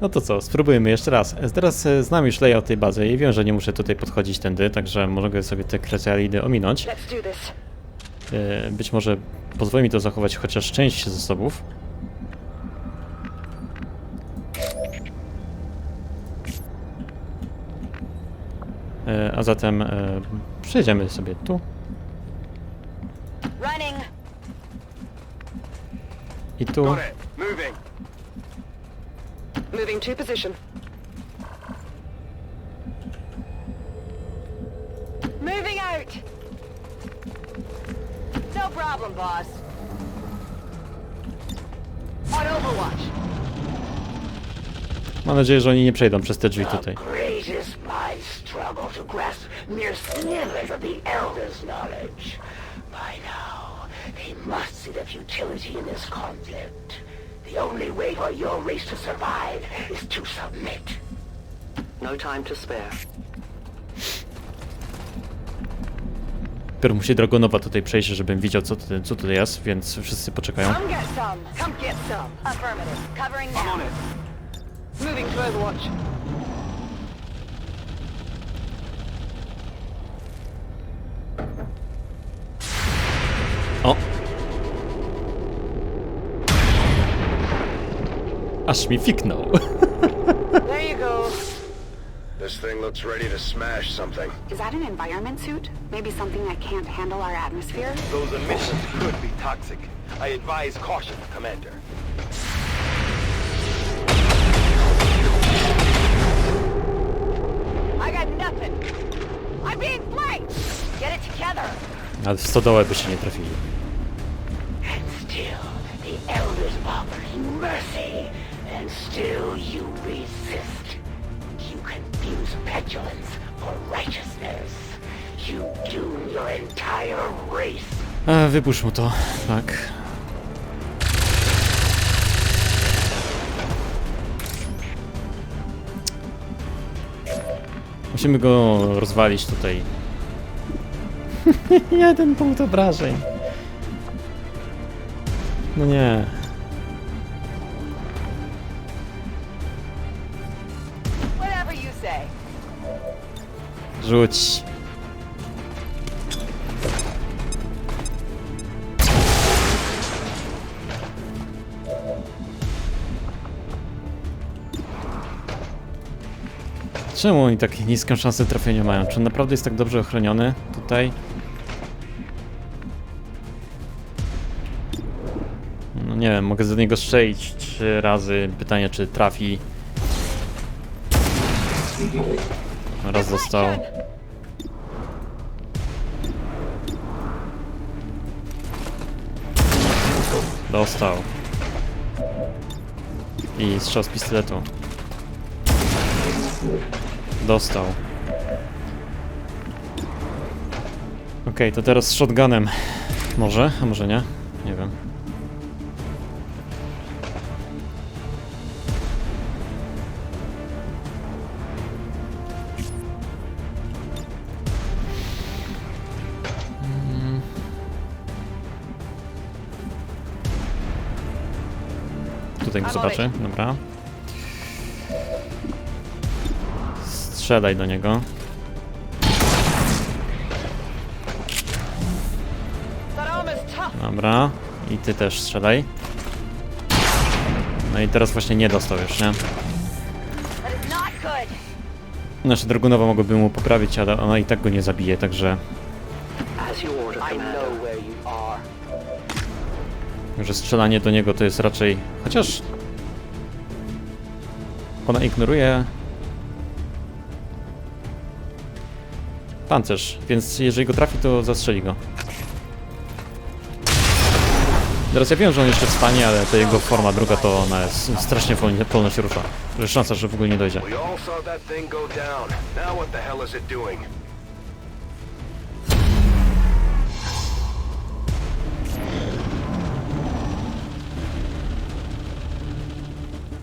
No to co, spróbujmy jeszcze raz. Teraz e, znam już layout tej bazy i wiem, że nie muszę tutaj podchodzić tędy, także mogę sobie te kryzalidy ominąć. E, Być może pozwoli mi to zachować chociaż część zasobów. E, A zatem przejdziemy sobie tu i tu. Moving. Moving to position. Moving out. No problem, boss. On Overwatch. Mam nadzieję, że oni nie przejdą przez te drzwi tutaj. greatest minds struggle to grasp mere snippets of the Elder's knowledge. By now, they must see the futility in this conflict. The only way for your race to survive is to submit. No time to spare. Dopiero musi Dragonowa tutaj przejść, żebym widział co, tutaj- co tutaj jest, więc wszyscy poczekają. Come get some. Come get some. Affirmative. Covering I'm now. on it. Moving to Overwatch. Aż mi fiknął. There you go. This thing looks ready to smash something. Is that an environment suit? Maybe something that can't handle our atmosphere? Those emissions could be toxic. I advise caution, Commander. I got nothing. I'm being flanked. Get it together. Ale w stodołę by się nie trafili. And still, the Elders offer you mercy. And still you resist. You confuse petulance for righteousness. You doom your entire race. A, wypuść mu to, tak. Musimy go rozwalić tutaj. Jeden punkt obrażeń. No nie. Rzuć. Czemu oni tak niską szansę trafienia mają? Czy on naprawdę jest tak dobrze ochroniony tutaj? No nie wiem, mogę do niego strzelić trzy razy. Pytanie, czy trafi. Raz dostał. Dostał. I strzał z pistoletu. Dostał. Okej, to teraz z shotgunem. Może, a może nie? Nie wiem. Zobaczę, dobra. Strzelaj do niego. Dobra. I ty też strzelaj. No i teraz właśnie nie dostał już, nie? Good. Znaczy Dragunowa mogłoby mu poprawić, ale ona i tak go nie zabije, także... Że strzelanie do niego to jest raczej... Chociaż... Ona ignoruje... Pancerz, więc jeżeli go trafi, to zastrzeli go. Teraz ja wiem, że on jeszcze wstanie, ale to jego forma druga to ona jest strasznie wolno, wolno się rusza. Że szansa, że w ogóle nie dojdzie.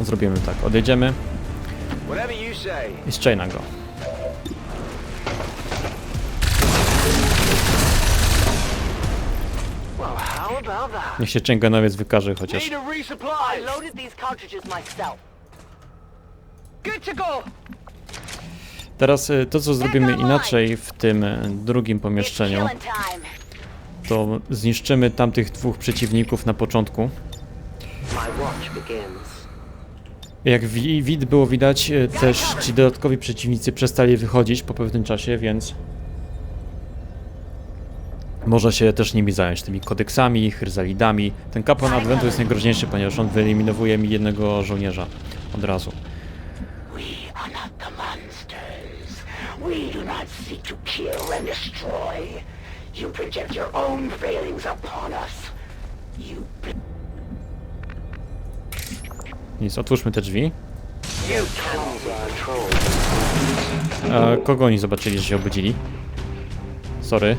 Zrobimy tak, odjedziemy. I strzej na go. Niech się Częganowiec wykaże chociaż. Teraz y, to, co zrobimy inaczej w tym y, drugim pomieszczeniu, to zniszczymy tamtych dwóch przeciwników na początku. My watch begins. Jak wi- wid było widać, y, też ci dodatkowi przeciwnicy przestali wychodzić po pewnym czasie, więc można się też nimi zająć, tymi kodeksami, chryzalidami. Ten kapłan Adwentu jest najgroźniejszy, ponieważ on wyeliminowuje mi jednego żołnierza od razu. You project your own failings upon us. You Nic, otwórzmy te drzwi. A kogo oni zobaczyli, że się obudzili? Sorry.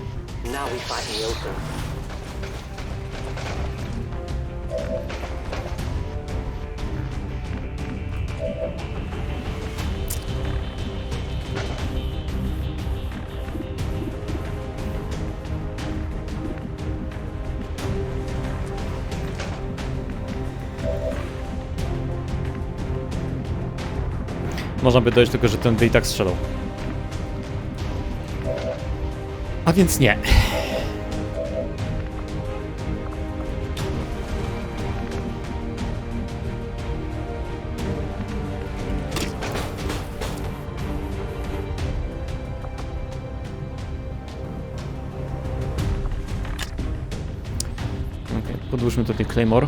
Można by dojść tylko, że ten i tak strzelał. A więc nie. Okej, podłóżmy tutaj Claymore.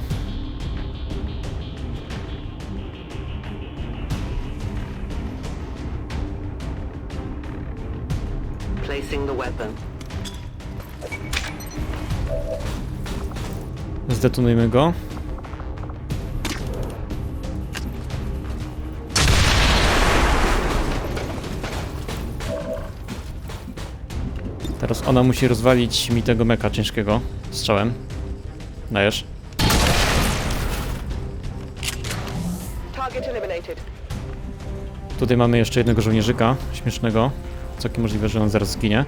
Zdetonujmy go. Teraz ona musi rozwalić mi tego meka ciężkiego strzałem. Dajesz. Tutaj mamy jeszcze jednego żołnierzyka śmiesznego. Całkiem możliwe, że on zaraz zginie.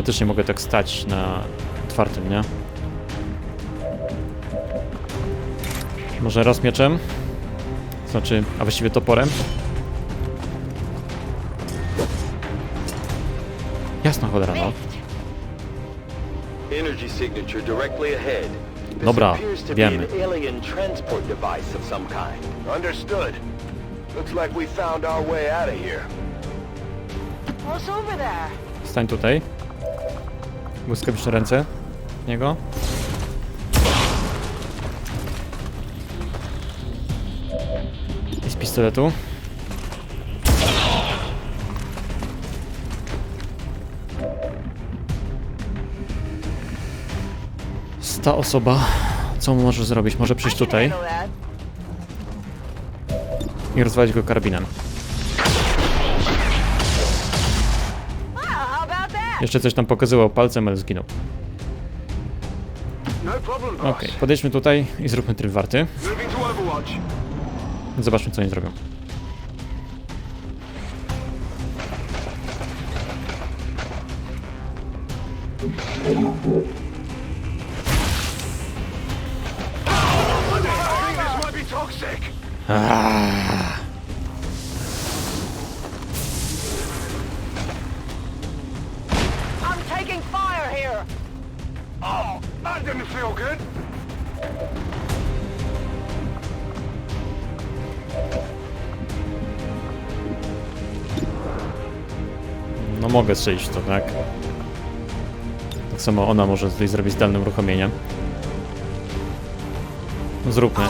Tylko też nie mogę tak stać na otwartym, nie? Może raz mieczem? Znaczy, a właściwie toporem? Jasna cholera, no. Dobra, wiemy. Stań tutaj. Błyskawiczne ręce. Niego. I z pistoletu. Ta osoba, co może zrobić? Może przyjść tutaj i rozwalić go karabinem. Jeszcze coś tam pokazywał palcem, ale zginął. No. Okej, podejdźmy tutaj i zróbmy tryb warty. Zobaczmy, co oni zrobią. I mogę strzelić to, tak? Tak samo ona może tutaj zrobić zdalne uruchomienie. Zróbmy.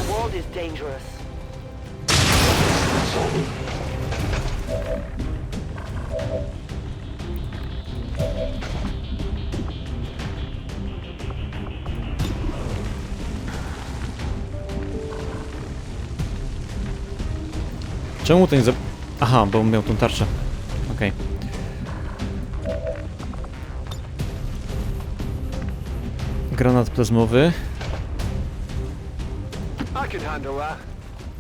Czemu to nie za... Aha, bo miał tą tarczę. Okej. Okay. Granat plazmowy.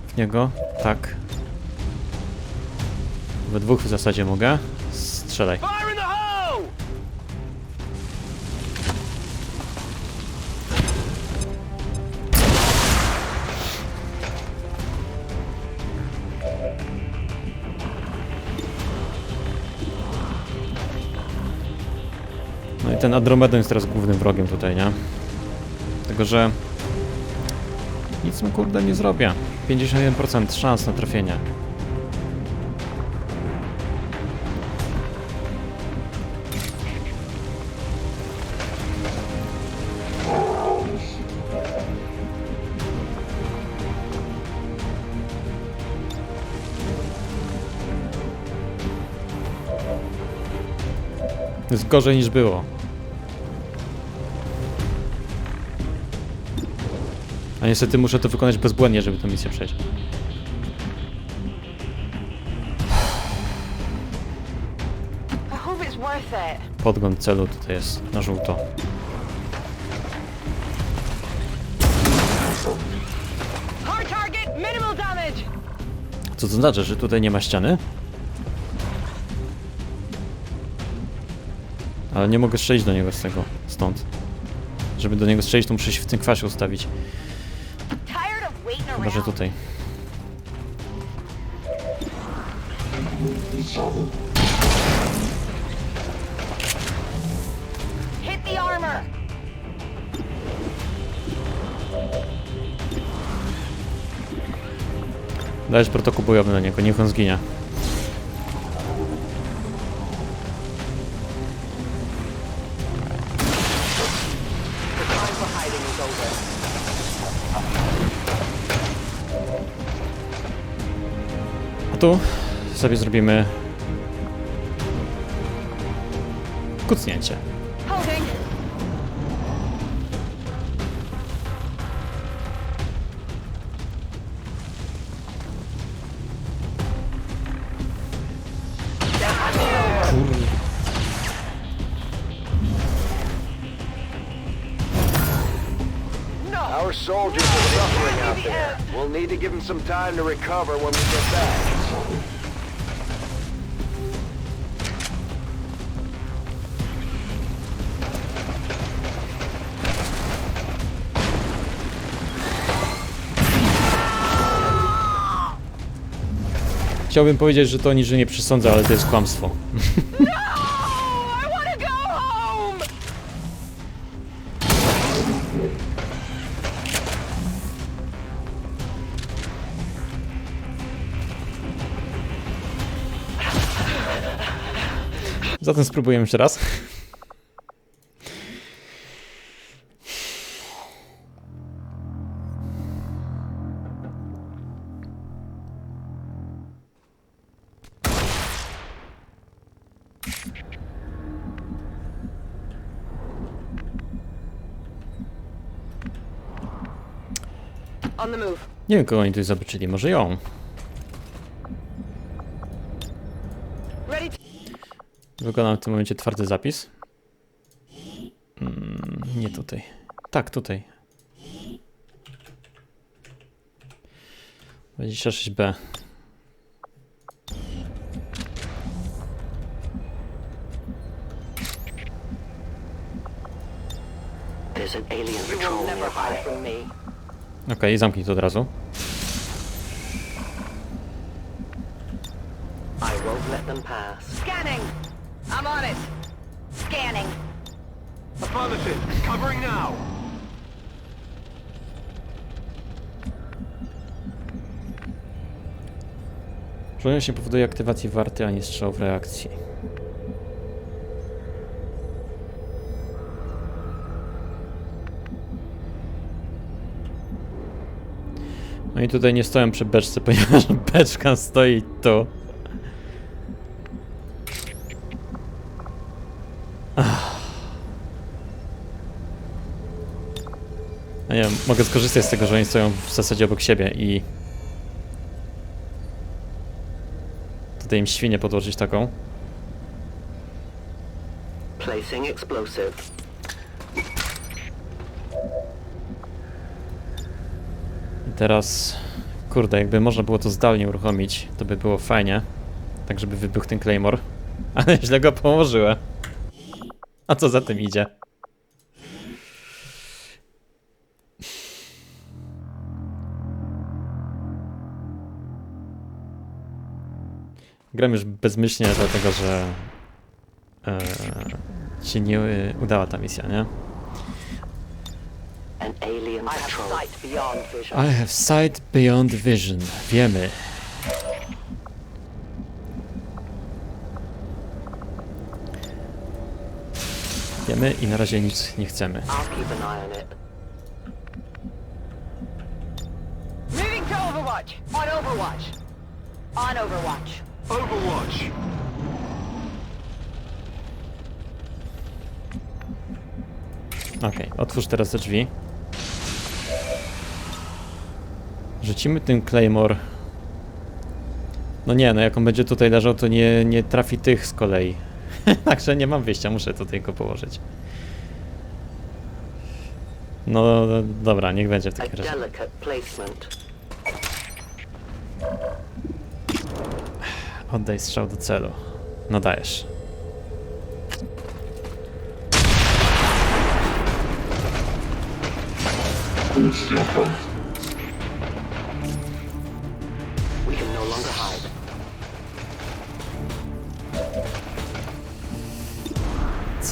W niego. Tak. We dwóch w zasadzie mogę. Strzelaj. Ten Andromedon jest teraz głównym wrogiem tutaj, nie? Tylko, że... Nic mu kurde nie zrobię. 51% szans na trafienie. Jest gorzej niż było. Niestety muszę to wykonać bezbłędnie, żeby tę misję przejść. Podgląd celu tutaj jest na żółto. Co to znaczy, że tutaj nie ma ściany? Ale nie mogę strzelić do niego z tego, stąd. Żeby do niego strzelić, to muszę się w tym kwasie ustawić. Chyba, że tutaj. Hit the armor. Dajesz protokół bojowy na niego, niech on zginie. Sobie zrobimy kucnięcie. Our soldiers are suffering out there. We'll need to give them some time to recover when we get back. Chciałbym powiedzieć, że to niczym nie przesądza, ale to jest kłamstwo. Zatem spróbujemy jeszcze raz. Nie wiem, kogo oni tutaj zobaczyli. Może ją. Wykonam w tym momencie twardy zapis. Mm, nie tutaj. Tak, tutaj. 26b. There's an alien You patrol will never hide nearby. from me. Okej, zamknij to od razu. Them pass. Scanning. I'm on it. Scanning. Affirmative. Covering now. Żołnierz nie powoduje aktywacji warty ani strzał w reakcji. No i tutaj nie stoją przy beczce, ponieważ beczka stoi tu. No nie wiem, mogę skorzystać z tego, że oni stoją w zasadzie obok siebie i Tutaj im świnię podłożyć taką. Placing explosive. I teraz, kurde, jakby można było to zdalnie uruchomić, to by było fajnie. Tak, żeby wybuchł ten Claymore. Ale źle go położyłem. A co za tym idzie? Gram już bezmyślnie, dlatego że e, się nie e, udała ta misja, nie? I have sight beyond vision. Wiemy. Wiemy i na razie nic nie chcemy. Moving to Overwatch. On Overwatch. On Overwatch. Overwatch! Okej, otwórz teraz te drzwi. Rzucimy ten Claymore. No nie, no jak on będzie tutaj leżał, to nie, nie trafi tych z kolei. Także nie mam wyjścia, muszę tutaj go położyć. No dobra, niech będzie w A takim razie. delicate placement. Oddaj strzał do celu. No dajesz. We can no longer hide.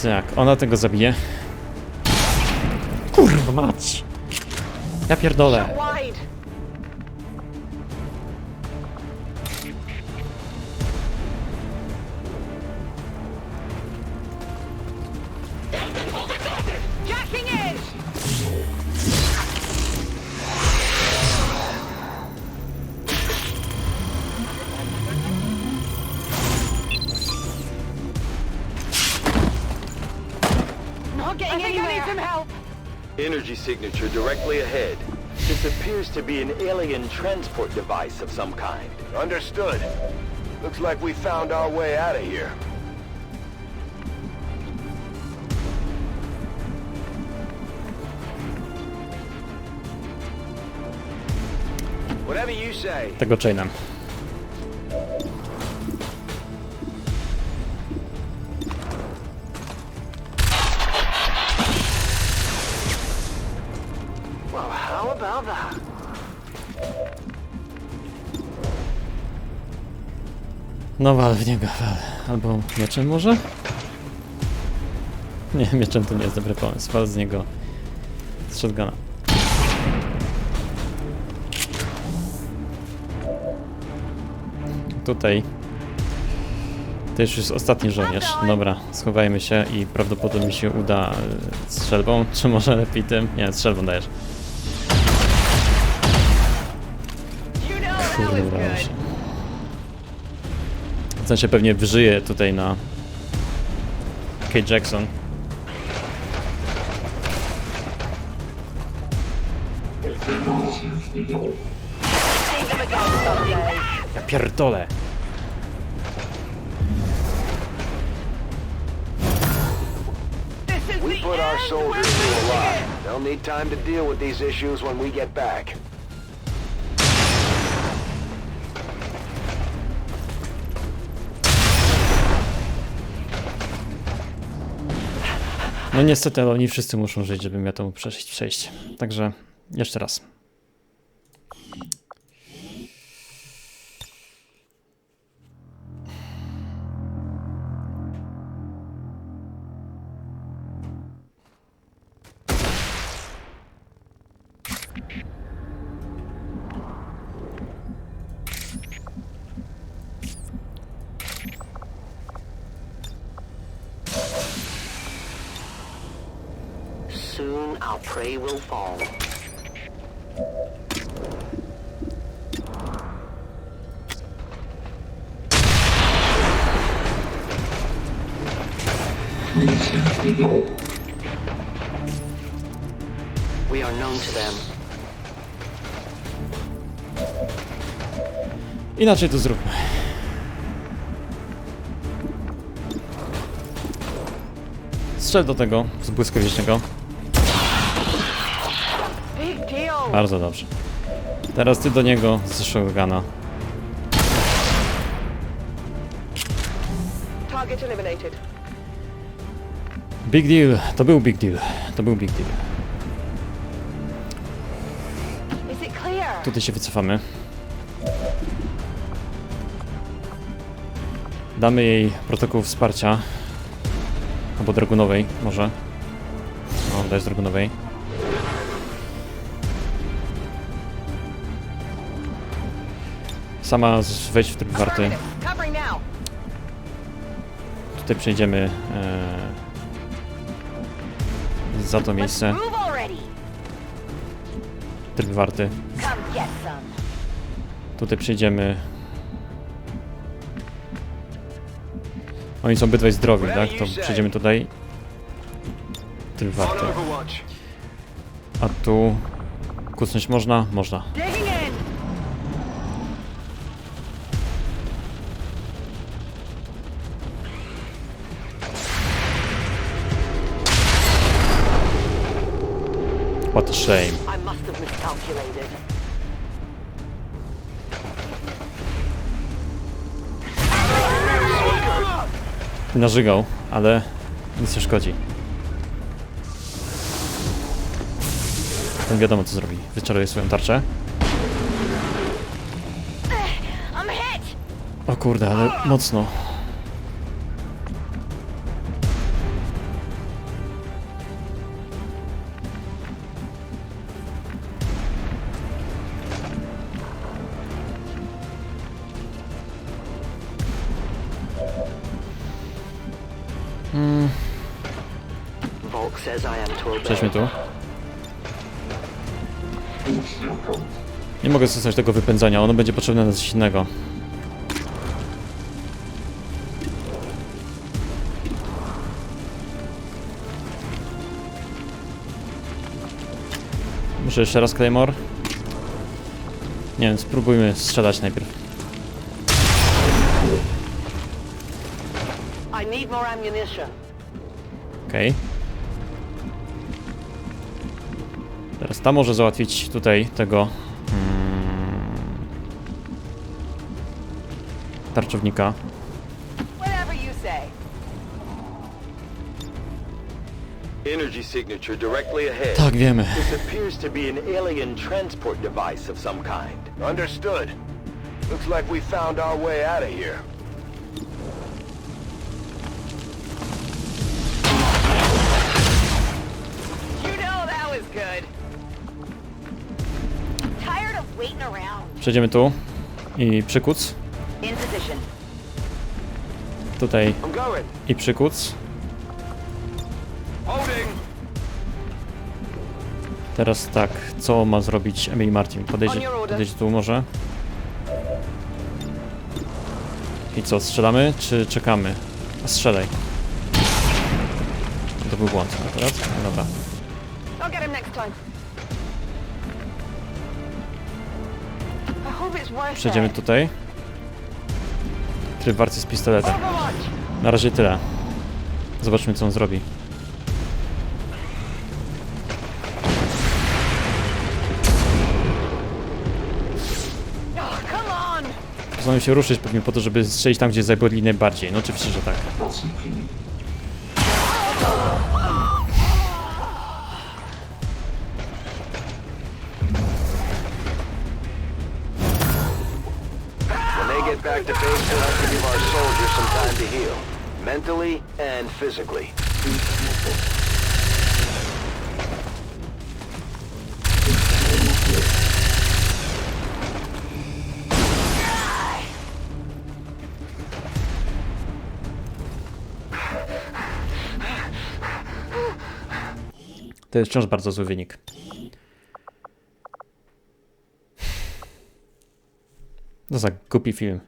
Tak, ona tego zabije. Kurwa mać! Ja pierdolę. Energy signature directly ahead. This appears to be an alien transport device of some kind. Understood. Looks like we found our way out of here. Whatever you say. Tego chainem. No wal w niego, wal. Albo mieczem może? Nie, mieczem to nie jest dobry pomysł. Wal z niego z shotguna. Tutaj. To już jest ostatni żołnierz. Dobra, schowajmy się i prawdopodobnie mi się uda e, strzelbą, czy może lepiej tym? Nie, strzelbą dajesz. W sensie pewnie wyżyje tutaj na Kate Jackson. Ja pierdolę. We put our soldiers through a lot. They'll need time to deal with these issues when we get back. No niestety, ale oni wszyscy muszą żyć, żebym ja to przejść. przejść. Także jeszcze raz. soon our prey will fall. We are known to them. Inaczej to zróbmy. Strzel do tego z błyskowicznego. Bardzo dobrze. Teraz ty do niego z shotguna. Big deal. To był big deal. To był big deal. Tutaj się wycofamy. Damy jej protokół wsparcia. Albo dragunowej, może. No, daj z dragunowej. Sama wejdź w tryb warty. Tutaj przejdziemy e, za to miejsce. Tryb warty. Tutaj przejdziemy. Oni są obydwaj zdrowi, tak? To przejdziemy tutaj. Tryb warty. A tu kucnąć można? Można. What a shame. Narzygał, ale nic nie szkodzi. Ten wiadomo co zrobi. Wyczaruje swoją tarczę. Hit. O kurde, ale mocno. Mogę stosować tego wypędzania, ono będzie potrzebne na coś innego. Muszę jeszcze raz Claymore. Nie wiem, spróbujmy strzelać najpierw. Okej. Teraz ta może załatwić tutaj tego tarczownika. Whatever you say. Energy signature directly ahead. Tak, wiemy. This appears to be an alien transport device of some kind. Understood. Looks like we found our way out of here. You know that was good. Tired of waiting around. Przejdziemy tu i przykuc. Tutaj i przykuc. Teraz tak, co ma zrobić Emily Martin? Podejdzie, podejdzie tu może. I co, strzelamy czy czekamy? A strzelaj. To był błąd akurat. Dobra. I'll get Tryb warty z pistoletem. Na razie tyle. Zobaczmy co on zrobi. Postanowił się ruszyć pewnie po to, żeby strzelić tam, gdzie zabodli najbardziej. No oczywiście, że tak. Back to base, soldiers some time to heal. Mentally and physically. To jest wciąż bardzo zły wynik. To za głupi film.